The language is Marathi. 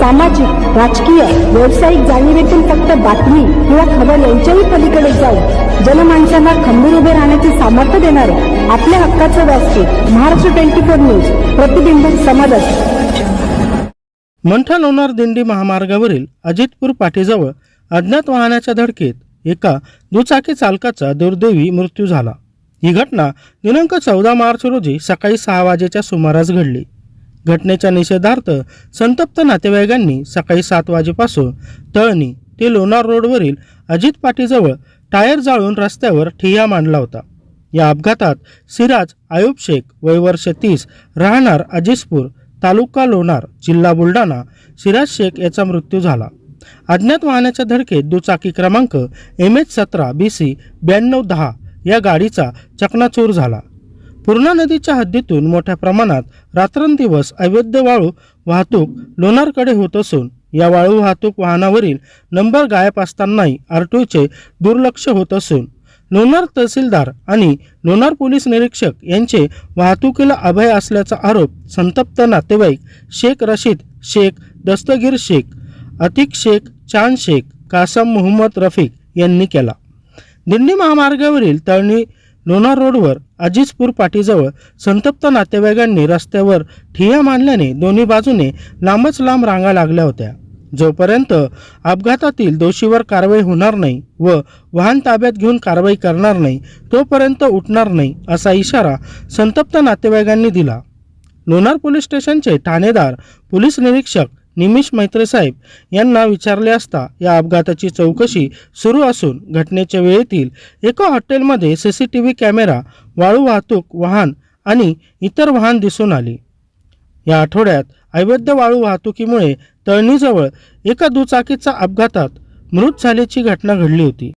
सामाजिक राजकीय व्यावसायिक जाणीवेतून फक्त बातमी किंवा खबर यांच्याही पलीकडे जाऊन जनमानसांना खंबीर उभे राहण्याचे सामर्थ्य देणारे आपल्या हक्काचं व्यासपीठ महाराष्ट्र ट्वेंटी फोर न्यूज प्रतिबिंब समाजात. मंठा लोणार दिंडी महामार्गावरील अजितपूर पाठीजवळ अज्ञात वाहनाच्या धडकेत एका दुचाकी चालकाचा दुर्दैवी मृत्यू झाला. ही घटना दिनांक चौदा मार्च रोजी सकाळी सहा वाजेच्या सुमारास घडली. घटनेच्या निषेधार्थ संतप्त नातेवाईकांनी सकाळी सात वाजेपासून तळणी ते लोणार रोडवरील अजित पाटीजवळ टायर जाळून रस्त्यावर ठिय्या मांडला होता. या अपघातात सिराज आयुब शेख वय वर्ष तीस राहणार अजिसपूर तालुका लोणार जिल्हा बुलढाणा सिराज शेख याचा मृत्यू झाला. अज्ञात वाहनाच्या धडकेत दुचाकी क्रमांक एम एच सतरा बी सी ब्याण्णव दहा या गाडीचा चकनाचूर झाला. पूर्णा नदीच्या हद्दीतून मोठ्या प्रमाणात रात्रंदिवस अवैध वाळू वाहतूक लोणारकडे होत असून या वाळू वाहतूक वाहनावरील नंबर गायब असतानाही आरटीओचे दुर्लक्ष होत असून लोणार तहसीलदार आणि लोणार पोलीस निरीक्षक यांचे वाहतुकीला अभय असल्याचा आरोप संतप्त नातेवाईक शेख रशीद शेख दस्तगीर शेख अतिक शेख चांद शेख कासम मोहम्मद रफीक यांनी केला. दिंडी महामार्गावरील तळणी लोणार रोडवर अजिजपूर पाटीजवळ संतप्त नातेवाईकांनी रस्त्यावर ठिया मांडल्याने दोन्ही बाजूने लांबच लांब रांगा लागल्या होत्या. जोपर्यंत अपघातातील दोषीवर कारवाई होणार नाही व वाहन ताब्यात घेऊन कारवाई करणार नाही तोपर्यंत उठणार नाही असा इशारा संतप्त नातेवाईकांनी दिला. लोणार पोलीस स्टेशनचे ठाणेदार पोलीस निरीक्षक निमिष मैत्रे साहेब यांना विचारले असता या अपघाताची चौकशी सुरू असून घटनेच्या वेळेतील एका हॉटेलमध्ये C C T V camera वाळू वाहतूक वाहन आणि इतर वाहन दिसून आली. या आठवड्यात अवैध वाळू वाहतुकीमुळे तळणीजवळ एका दुचाकीचा अपघातात मृत झाल्याची घटना घडली होती.